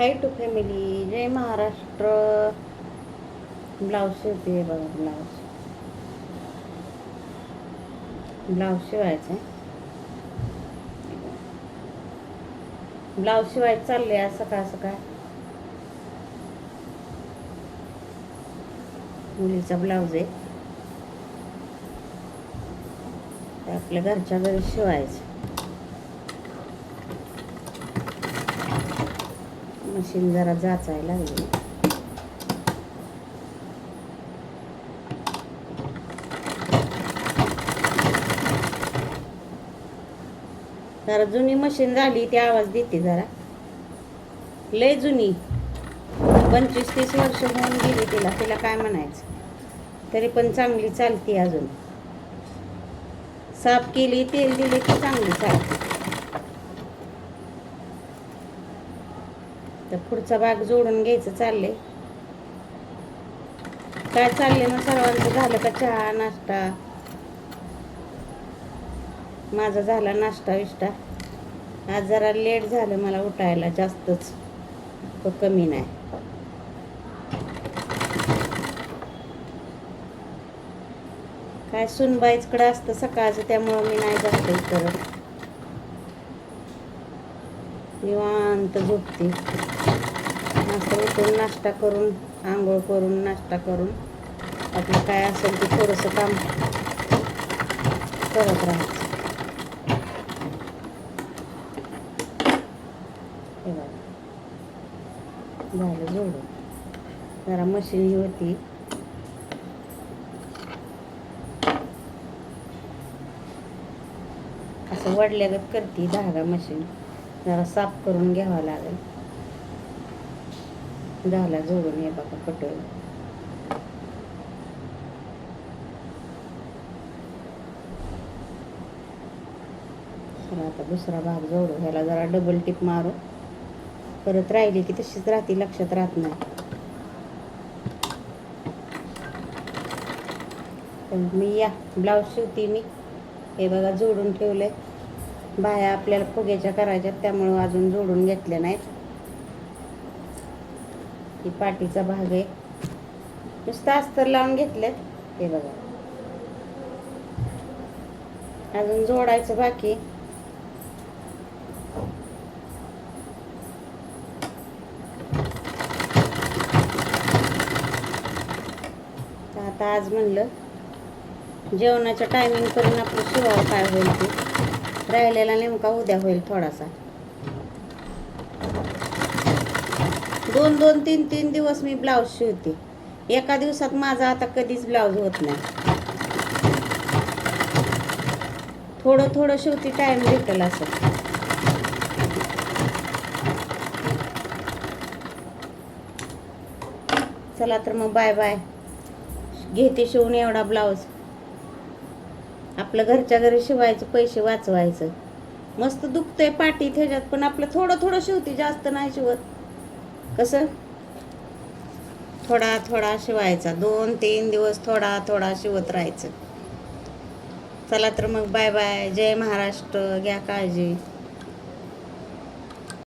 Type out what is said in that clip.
High to family जय Maharashtra. Blouse शिवते बघा ब्लाऊज ब्लाऊज शिवायचं ब्लाऊज शिवायचं चालले आज सकाळ सकाळ. मुलीचा ब्लाऊज आहे. आपल्या घरच्या घरी शिवायचं. मशीन जरा जाचायला लागली. जरा जुनी मशीन झाली ती आवाज देते जरा. लय जुनी. पंचवीस तीस वर्ष होऊन गेली तिला तिला काय म्हणायचं? तरी पण चांगली चालते अजून. साफ केली तेल दिले की चांगली चालते. तर पुढचा भाग जोडून घ्यायचं चालले काय चालले मग सर्वांचं? झालं का चहा नाश्ता? माझा झाला नाश्ता विष्टा. आज जरा लेट झालं मला उठायला जास्तच. तो कमी नाही. काय सुनबाईचकडं असतं सकाळचं त्यामुळं मी नाही जास्त करत निवांत झोपते. मस्त उठून नाश्ता करून आंघोळ करून नाश्ता करून. आपलं काय असेल ते थोडंसं काम करत राहायचं. हे बघा. झालं जोडून जरा मशीन ही होती. असं वडल्यागत करते धागा मशीन. जरा साफ करून घ्यावा लागेल. झाला जोडून हे बघा पटोल आता दुसरा भाग जोडू. ह्याला जरा डबल टिप मारू. परत राहिली की तशीच राहते लक्षात राहत नाही. मी या ब्लाऊज शिवते मी. हे बघा जोडून ठेवले बाया आपल्याला फुग्याच्या करायच्या त्यामुळं अजून जोडून घेतल्या नाहीत. ही पाठीचा भाग आहे. नुसतं अस्तर लावून घेतलेत. हे बघा. अजून जोडायचं बाकी. तर आता आज म्हणलं जेवणाच्या टायमिंग करून आपलं शिवावं काय होईल ते. राहिलेला नेमका उद्या होईल थोडासा. दोन दोन तीन तीन दिवस मी ब्लाऊज शिवते. एका दिवसात माझा आता कधीच ब्लाऊज होत नाही. थोडं थोडं शेवटी टाईम भेटेल असं. चला तर मग बाय बाय घेते शिवून एवढा ब्लाऊज. आपलं घरच्या घरी शिवायचं पैसे वाचवायचं. मस्त दुखतंय पाठी ह्याच्यात पण आपलं थोडं थोडं शिवते जास्त नाही शिवत. कसं? थोडा थोडा शिवायचा. दोन तीन दिवस थोडा थोडा शिवत राहायचं. चला तर मग बाय बाय. जय महाराष्ट्र. घ्या काळजी.